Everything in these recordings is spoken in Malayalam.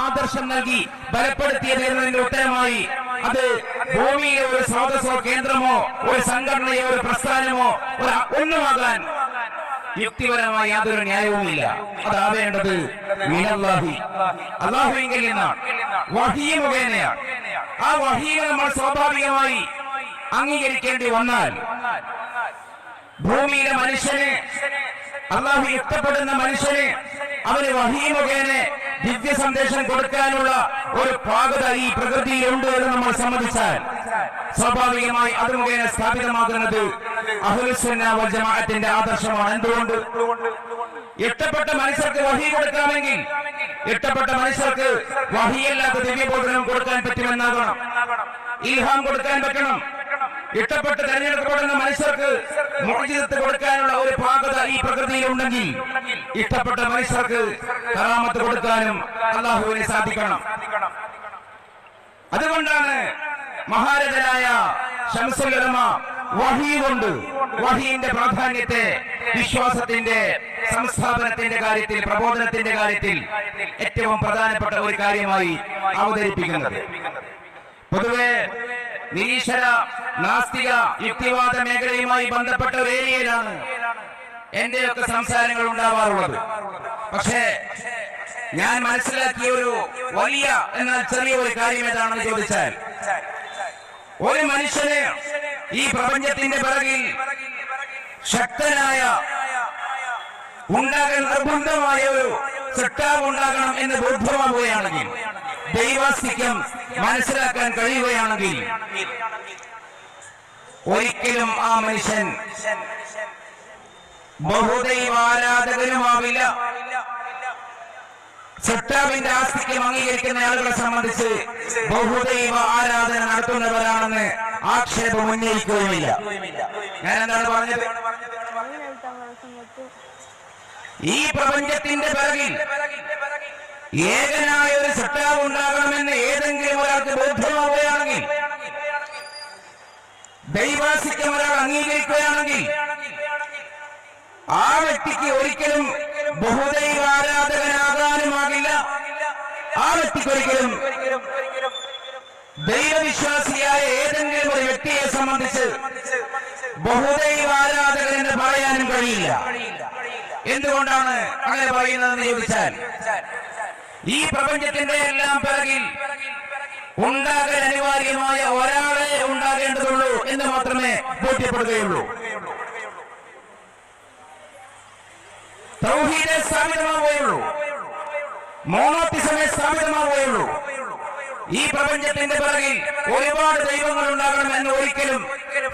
ആദർശം നൽകി ബലപ്പെടുത്തിയതിന് ഉത്തരമായി. അത് ഭൂമിയിലെ ഒരു സ്രോതസ്സോ കേന്ദ്രമോ ഒരു സംഘടനയോ ഒരു പ്രസ്ഥാനമോ ഒരു ഒന്നുമാകാൻ യുക്തിപരമായ യാതൊരു ന്യായവുമില്ല. അതാവേണ്ടത് അള്ളാഹുവിങ്കിൽ നിന്നാണ് വഹീ ആ വഹീനെ നമ്മൾ സ്വാഭാവികമായി അംഗീകരിക്കേണ്ടി വന്നാൽ ഭൂമിയിലെ മനുഷ്യനെ അള്ളാഹു ഇഷ്ടപ്പെടുന്ന മനുഷ്യനെ അവന് വഹീ മുഖേന ദിവ്യ സന്ദേശം കൊടുക്കാനുള്ള ഒരു പാകത ഈ പ്രകൃതിയിലുണ്ട് എന്ന് നമ്മൾ സമ്മതിച്ചാൽ സ്വാഭാവികമായി അത് മുഖേന സ്ഥാപിതമാകുന്നത് ജമാഅത്തിന്റെ ആദർശമാണ്. എന്തുകൊണ്ട്? എട്ടപ്പെട്ട മനുഷ്യർക്ക് വഹി കൊടുക്കാമെങ്കിൽ എട്ടപ്പെട്ട മനുഷ്യർക്ക് വഹിയല്ലാത്ത ദിവ്യബോധനം കൊടുക്കാൻ പറ്റുമെന്നാകണം. ഇൽഹാം കൊടുക്കാൻ പറ്റണം. ഇഷ്ടപ്പെട്ട് തെരഞ്ഞെടുക്കപ്പെടുന്ന മനുഷ്യർക്ക് മോചിതത്ത് കൊടുക്കാനുള്ള ഒരു പാകത ഈ പ്രകൃതിയിൽ ഉണ്ടെങ്കിൽ ഇഷ്ടപ്പെട്ട മനുഷ്യർക്ക് കറാമത്ത് കൊടുക്കാനും അള്ളാഹുവിനെ സാധിക്കണം. അതുകൊണ്ടാണ് മഹാരഥനായ ശംസുലമ വഹി കൊണ്ട് വഹീന്റെ പ്രാധാന്യത്തെ വിശ്വാസത്തിന്റെ സംസ്ഥാപനത്തിന്റെ കാര്യത്തിൽ പ്രബോധനത്തിന്റെ കാര്യത്തിൽ ഏറ്റവും പ്രധാനപ്പെട്ട ഒരു കാര്യമായി അവതരിപ്പിക്കുന്നത്. പൊതുവെ നിരീശ്വര നാസ്തിക യുക്തിവാദ മേഖലയുമായി ബന്ധപ്പെട്ട ഒരു ഏരിയയിലാണ് എന്റെയൊക്കെ സംസാരങ്ങൾ ഉണ്ടാവാറുള്ളത്. പക്ഷേ ഞാൻ മനസ്സിലാക്കിയ ഒരു വലിയ എന്നാൽ ചെറിയ ഒരു കാര്യം ഏതാണെന്ന് ചോദിച്ചാൽ ഒരു മനുഷ്യന് ഈ പ്രപഞ്ചത്തിന്റെ പിറകിൽ ശക്തനായ ഉണ്ടാകാൻ നിർബന്ധമായ ഒരു സൃഷ്ടാവ് ഉണ്ടാകണം എന്ന് ബോധ്യമാവുകയാണെങ്കിൽ ദൈവാസ്തിക്യം മനസ്സിലാക്കാൻ കഴിയുകയാണെങ്കിൽ ഒരിക്കലും ആ മനുഷ്യൻ ബഹുദൈവാരാധകനുമാവില്ല സൃഷ്ടാവിന്റെ ആസ്തിക്യം അംഗീകരിക്കുന്ന ആളുകളെ സംബന്ധിച്ച് ബഹുദൈവ ആരാധന നടത്തുന്നവരാണെന്ന് ആക്ഷേപം ഉന്നയിക്കുകയുമില്ല. ഞാൻ എന്താണ് പറഞ്ഞത്? ഈ പ്രപഞ്ചത്തിന്റെ പിറകിൽ ഏകനായ ഒരു സത്താവ് ഉണ്ടാകണമെന്ന് ഏതെങ്കിലും ഒരാൾക്ക് ബോധ്യമാവുകയാണെങ്കിൽ ദൈവാസിക്കം ഒരാൾ അംഗീകരിക്കുകയാണെങ്കിൽ ആ വ്യക്തിക്ക് ഒരിക്കലും ബഹുദൈവ ആരാധകനാകാനുമാകില്ല. ആ വ്യക്തിക്ക് ഒരിക്കലും ദൈവവിശ്വാസിയായ ഏതെങ്കിലും ഒരു വ്യക്തിയെ സംബന്ധിച്ച് ബഹുദൈവ ആരാധകൻ എന്ന് പറയാനും കഴിയില്ല. എന്തുകൊണ്ടാണ് അങ്ങനെ പറയുന്നതെന്ന് ചോദിച്ചാൽ ഈ പ്രപഞ്ചത്തിന്റെ എല്ലാം പിറകിൽ ഉണ്ടാകാൻ അനിവാര്യമായ ഒരാളെ ഉണ്ടാകേണ്ടതുള്ളൂ എന്ന് മാത്രമേ ബോധ്യപ്പെടുകയുള്ളൂ. തൗഹീദെ സ്ഥാപിതമാവുകയുള്ളൂ. മോണോട്ടിസമെ സ്ഥാപിതമാവുകയുള്ളൂ. ഈ പ്രപഞ്ചത്തിന്റെ പിറകിൽ ഒരുപാട് ദൈവങ്ങൾ ഉണ്ടാകണം എന്ന് ഒരിക്കലും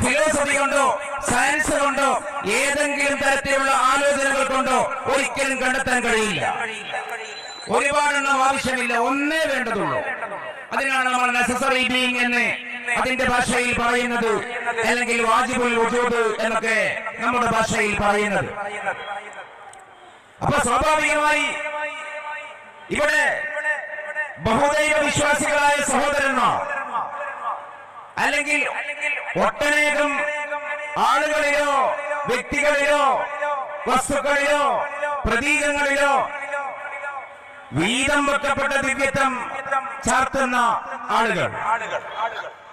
ഫിലോസഫി കൊണ്ടോ സയൻസ് കൊണ്ടോ ഏതെങ്കിലും തരത്തിലുള്ള ആലോചനകൾ കൊണ്ടോ ഒരിക്കലും കണ്ടെത്താൻ കഴിയില്ല. ഒരുപാടെണ്ണം ആവശ്യമില്ല ഒന്നേ വേണ്ടതുള്ളൂ. അതിനാണ് നമ്മൾ നെസസറി ബീങ് എന്ന് അതിന്റെ ഭാഷയിൽ പറയുന്നത്. അല്ലെങ്കിൽ വാജിബുൽ വജൂദ് എന്നൊക്കെ നമ്മുടെ ഭാഷയിൽ പറയുന്നത്. അപ്പൊ സ്വാഭാവികമായി ഇവിടെ ബഹുദൈവ വിശ്വാസികളായ സഹോദരന്മാർ അല്ലെങ്കിൽ ഒട്ടനേകം ആളുകളിലോ വ്യക്തികളിലോ വസ്തുക്കളിലോ പ്രതീകങ്ങളിലോ വീതം വെക്കപ്പെട്ട ദിവ്യത്വം ചാർത്തുന്ന ആളുകൾ.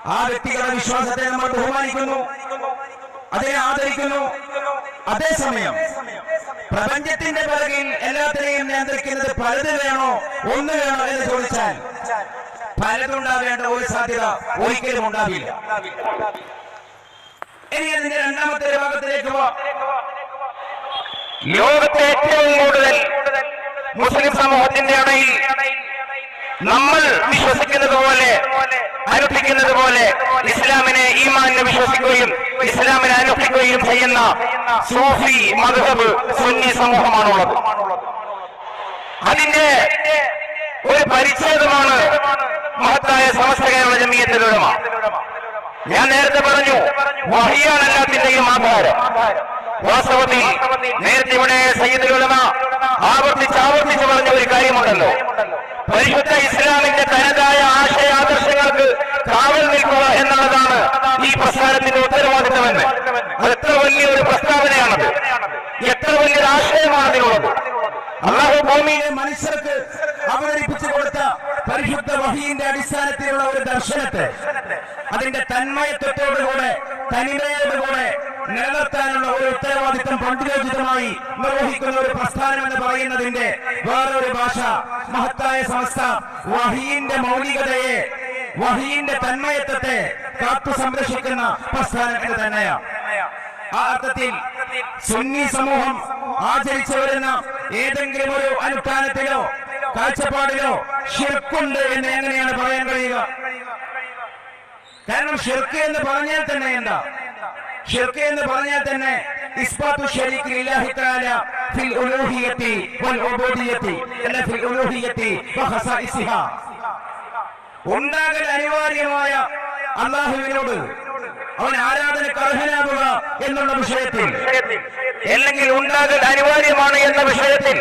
ആ വ്യക്തികളുടെ വിശ്വാസത്തെ നമ്മൾ ബഹുമാനിക്കുന്നു. അതിനെ ആദരിക്കുന്നു. അതേസമയം പ്രപഞ്ചത്തിന്റെ പിറകിൽ എല്ലാത്തിനെയും നിയന്ത്രിക്കുന്നത് പലത് വേണോ? ഒന്ന് വേണോ എന്ന് ചോദിച്ചാൽ പലതുണ്ടാവേണ്ട ഒരു സാധ്യത ഒരിക്കലും ഉണ്ടാവില്ല. ഇനി അതിന്റെ രണ്ടാമത്തെ ഭാഗത്തിലേക്ക് ലോകത്തെ ഏറ്റവും കൂടുതൽ മുസ്ലിം സമൂഹത്തിന്റെ ഇടയിൽ നമ്മൾ വിശ്വസിക്കുന്നത് പോലെ അനുഷ്ഠിക്കുന്നത് പോലെ ഇസ്ലാമിനെ ഈമാനിനെ വിശ്വസിക്കുകയും ഇസ്ലാമിനെ അനുഷ്ഠിക്കുകയും ചെയ്യുന്ന സൂഫി മധുഹബ് സുന്നി സമൂഹമാണുള്ളത്. അതിന്റെ ഒരു പരിച്ഛേദമാണ് മഹത്തായ സമസ്ത കേരള ജമീയത്തിലുടമ ഞാൻ നേരത്തെ പറഞ്ഞു വഹിയാണ് എല്ലാത്തിന്റെയും ആധാരം. വാസ്തവത്തിൽ നേരത്തെ ഇവിടെ സയ്യിദുലമ ആവർത്തിച്ച് ആവർത്തിച്ച് പറഞ്ഞ ഒരു കാര്യമുണ്ടല്ലോ. പരിശുദ്ധ ഇസ്ലാമിന്റെ തനതായ ആശയ ആദർശങ്ങൾക്ക് കാവൽ നിൽക്കുക എന്നുള്ളതാണ് ഈ പ്രസ്ഥാനത്തിന്റെ ഉത്തരവാദിത്തമെന്ന്. എത്ര വലിയ ഒരു പ്രസ്താവനയാണത്. എത്ര വലിയൊരു ആശയമാണ് അതിനുള്ളത്. അള്ളാഹു ഭൂമിയിലെ മനുഷ്യർക്ക് അവതരിപ്പിച്ചു കൊടുത്ത പരിശുദ്ധ വഹിയുടെ അടിസ്ഥാനത്തിലുള്ള ഒരു ദർശനത്തെ അതിന്റെ തന്മയത്വത്തോടുകൂടെ തനിമയോടുകൂടെ നിലനിർത്താനുള്ള ഒരു ഉത്തരവാദിത്വം പണ്ഡിതോചിതമായി നിർവഹിക്കുന്ന ഒരു പ്രസ്ഥാനം എന്ന് പറയുന്നതിന്റെ വേറൊരു ഭാഷ മഹത്തായ സംസ്ഥ വഹീന്റെ മൗലികതയെ വഹീന്റെ തന്മയത്വത്തെ കാത്തു സംരക്ഷിക്കുന്ന പ്രസ്ഥാനം എന്ന് തന്നെയാണ് ആ അർത്ഥത്തിൽ സുന്നി സമൂഹം ആചരിച്ചു വരുന്ന ഏതെങ്കിലും ഒരു അനുഷ്ഠാനത്തിലോ കാഴ്ചപ്പാടിലോ ഷിർക്കുണ്ട് എന്ന് എങ്ങനെയാണ് പറയാൻ കഴിയുക? കാരണം ഷിർക്ക് എന്ന് പറഞ്ഞാൽ തന്നെ എന്താ? ഷിർക്ക് എന്ന് പറഞ്ഞാൽ തന്നെ ഇസ്ബാത്തു ശരീക്ക് ലില്ലാഹി തആല ഫിൽ ഉലൂഹിയത്തി വൽ ഉബൂദിയത്തി അല്ല ഫിൽ ഉലൂഹിയത്തി വ ഖസാഇസിഹാ ഉണ്ടാകൽ അനിവാര്യമായ അള്ളാഹുവിനോട് അവൻ ആരാധനക്ക് അർഹനാകുക എന്നുള്ള വിഷയത്തിൽ അല്ലെങ്കിൽ ഉണ്ടാകൽ അനിവാര്യമാണ് എന്ന വിഷയത്തിൽ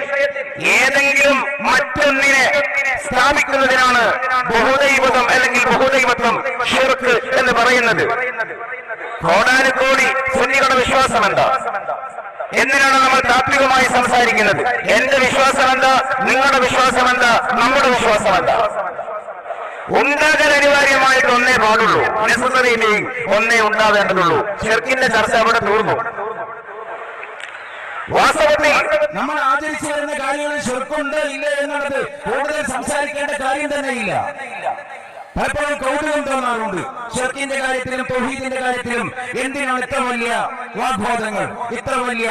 ഏതെങ്കിലും മറ്റൊന്നിനെ സ്ഥാപിക്കുന്നതിനാണ് ബഹുദൈവതം അല്ലെങ്കിൽ ബഹുദൈവത്വം ഷിർക്ക് എന്ന് പറയുന്നത്. സുന്നികളുടെ വിശ്വാസം എന്താ എന്തിനാണ് നമ്മൾ താത്വികമായി സംസാരിക്കുന്നത്? എന്റെ വിശ്വാസം എന്താ നിങ്ങളുടെ വിശ്വാസം എന്താ നമ്മുടെ വിശ്വാസം എന്താ ഉണ്ടാകാൻ അനിവാര്യമായിട്ട് ഒന്നേ പാടുള്ളൂ. നെസസറി ഒന്നേ ഉണ്ടാവേണ്ടതുള്ളൂ. ഷെർക്കിന്റെ ചർച്ച അവിടെ തീർന്നു. വാസ്തവത്തിൽ നമ്മൾ ആചരിച്ചു വരുന്ന കാര്യങ്ങളിൽ ഷെർക്കുണ്ട് ഇല്ല എന്നുള്ളത് കൂടുതൽ സംസാരിക്കേണ്ട കാര്യം തന്നെയില്ല. പലപ്പോഴും കൗതുകം തോന്നാറുണ്ട് ഷെർക്കിന്റെ കാര്യത്തിലും തൊഹീദിന്റെ കാര്യത്തിലും എന്തിനാണ് ഇത്ര വലിയ വാഗ്ബോധങ്ങൾ ഇത്ര വലിയ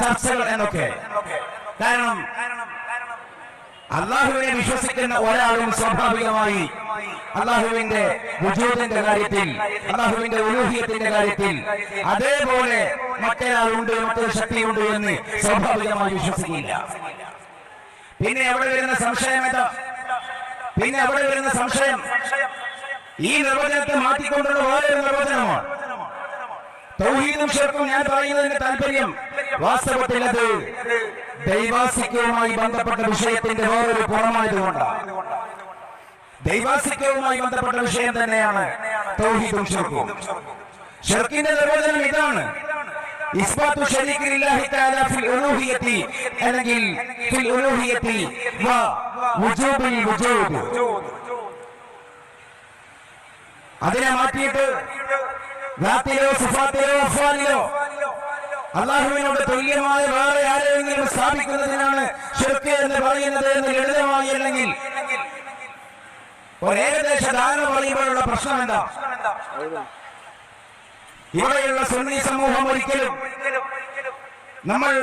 ചർച്ചകൾ എന്നൊക്കെ? കാരണം അള്ളാഹുവിനെ വിശ്വസിക്കുന്ന ഒരാളും സ്വാഭാവികമായി അള്ളാഹുവിന്റെ വുജൂദിന്റെ കാര്യത്തിൽ അള്ളാഹുവിന്റെ ഉലൂഹിയത്തിന്റെ കാര്യത്തിൽ അതേപോലെ മറ്റൊരാളുണ്ട് മറ്റൊരു ശക്തിയുണ്ട് എന്ന് സ്വാഭാവികമായി വിശ്വസിക്കില്ല പിന്നെ അവിടെ വരുന്ന സംശയം പിന്നെ അവിടെ വരുന്ന സംശയം. ഈ നിർവചനത്തെ മാറ്റിക്കൊണ്ടുള്ള വേറെ നിർവചനമാണ് തൗഹീദും ഷിർക്കും ഞാൻ പറയുന്നതിന്റെ താല്പര്യം വാസ്തവത്തിൽ അത് ദൈവാസിക്യവുമായി ബന്ധപ്പെട്ട വിഷയത്തിന്റെ വേറൊരു പുറമായതുകൊണ്ടാണ്. ദൈവാസിക്യവുമായി ബന്ധപ്പെട്ട വിഷയം തന്നെയാണ് തൗഹീദും ഷിർക്കും. ഷെർക്കിന്റെ നിർവചനം ഇതാണ്. വ വുജൂബിൽ വുജൂബ് അതിനെ മാറ്റിയിട്ട് റാത്തിലോ സിഫാത്തിലോ അഫ്വാനിലോ അള്ളാഹുവിനോട് തുല്യമായ വേറെ ആരെങ്കിലും സ്ഥാപിക്കുന്നതിനാണ് ഷിർക്ക് എന്ന് പറയുന്നത് എന്ന് ലളിതമായി അല്ലെങ്കിൽ ഒരു ഏകദേശ ധാരണ പറയുമ്പോഴുള്ള പ്രശ്നം എന്താ ഇവിടെയുള്ള സുന്നി സമൂഹം ഒരിക്കലും നമ്മൾ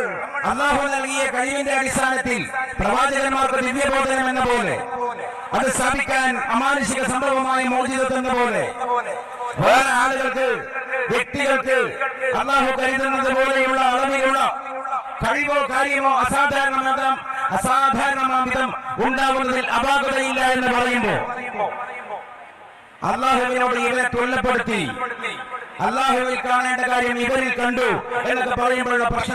അള്ളാഹു നൽകിയ കഴിവിന്റെ അടിസ്ഥാനത്തിൽ പ്രവാചകന്മാർക്ക് ദിവ്യബോധനം എന്ന പോലെ അത് സ്ഥാപിക്കാൻ അമാനുഷിക സംഭവമായ മോചിതത്വം എന്ന പോലെ വേറെ ആളുകൾക്ക് വ്യക്തികൾക്ക് അള്ളാഹു കരുതുന്നത് പോലെയുള്ള അളവിലുള്ള കഴിവോ കാര്യമോ അസാധാരണമാം അസാധാരണമാവിധം ഉണ്ടാകുന്നതിൽ അപാകതയില്ല എന്ന് പറയുമ്പോൾ അള്ളാഹുവിനോട് ഇവരെ കൊല്ലപ്പെടുത്തി അള്ളാഹുവിൽ കാണേണ്ട കാര്യം ഇവരിൽ കണ്ടു എന്നൊക്കെ പറയുമ്പോഴുള്ള പ്രശ്നം